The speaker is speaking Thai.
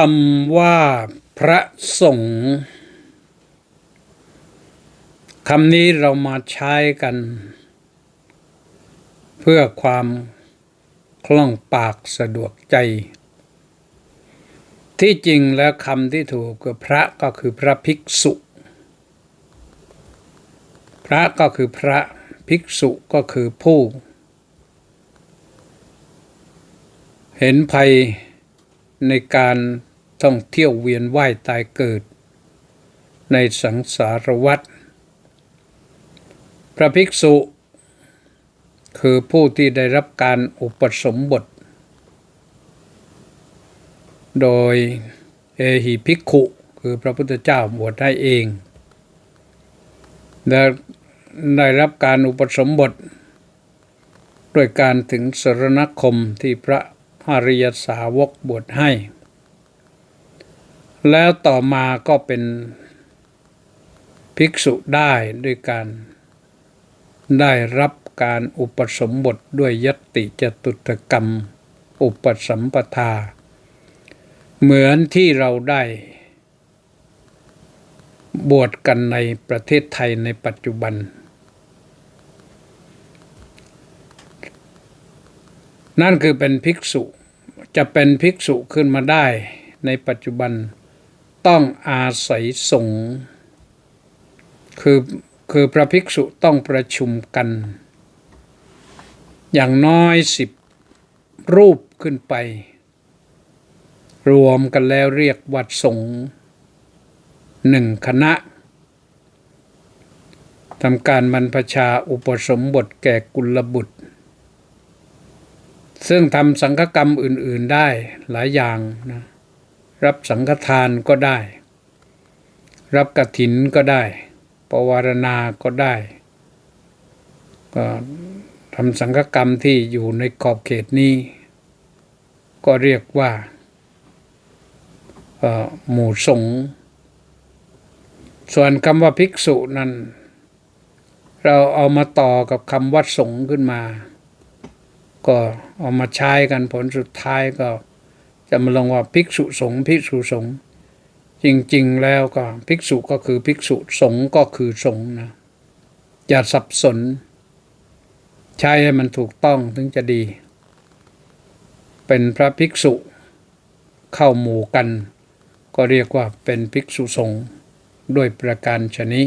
คำว่าพระสงฆ์คำนี้เรามาใช้กัน เพื่อความคล่องปากสะดวกใจ ที่จริงแล้วคำที่ถูกกับพระก็คือพระภิกษุ พระก็คือพระภิกษุก็คือผู้ เห็นภัยในการ ท่องเที่ยวเวียนว่ายตายเกิด ในสังสารวัฏพระภิกษุ คือผู้ที่ได้รับการอุปสมบท โดยเอหิภิกขุ คือพระพุทธเจ้าบวชให้เองและได้รับการอุปสมบท ด้วยการถึงสรณคมที่พระอริยสาวกบวชให้ แล้วต่อมาก็เป็นภิกษุได้ด้วยการได้รับการอุปสมบทด้วยยติจตุตกรรม อุปสัมปทา เหมือนที่เราได้ บวชกันในประเทศไทยในปัจจุบัน นั่นคือเป็นภิกษุจะเป็นภิกษุขึ้นมาได้ในปัจจุบัน ต้องอาศัยสงฆ์คือคือพระภิกษุต้องประชุมกัน อย่างน้อยสิบรูปขึ้นไป รวมกันแล้วเรียกวัดสงฆ์หนึ่งคณะทำการบรรพชาอุปสมบทแก่กุลบุตร ซึ่งทำสังฆกรรมอื่น ๆได้หลายอย่างนะ รับสังฆทานก็ได้ รับกระถินก็ได้ปวารณาก็ได้ ก็ทำสังฆกรรมที่อยู่ในขอบเขตนี้ ก็เรียกว่าหมู่สงส่วนคำว่าภิกษุนั้น เราเอามาต่อกับคำวัดสงขึ้นมา ก็เอามาใช้กันผลสุดท้ายก็ จะมาลงว่าภิกษุสงฆ์ภิกษุสงฆ์จริงๆแล้วก็ภิกษุก็คือภิกษุสงฆ์ก็คือสงฆ์นะอย่าสับสน ใช้ให้มันถูกต้องถึงจะดี เป็นพระภิกษุเข้าหมู่กัน ก็เรียกว่าเป็นภิกษุสงฆ์ด้วยประการชนี้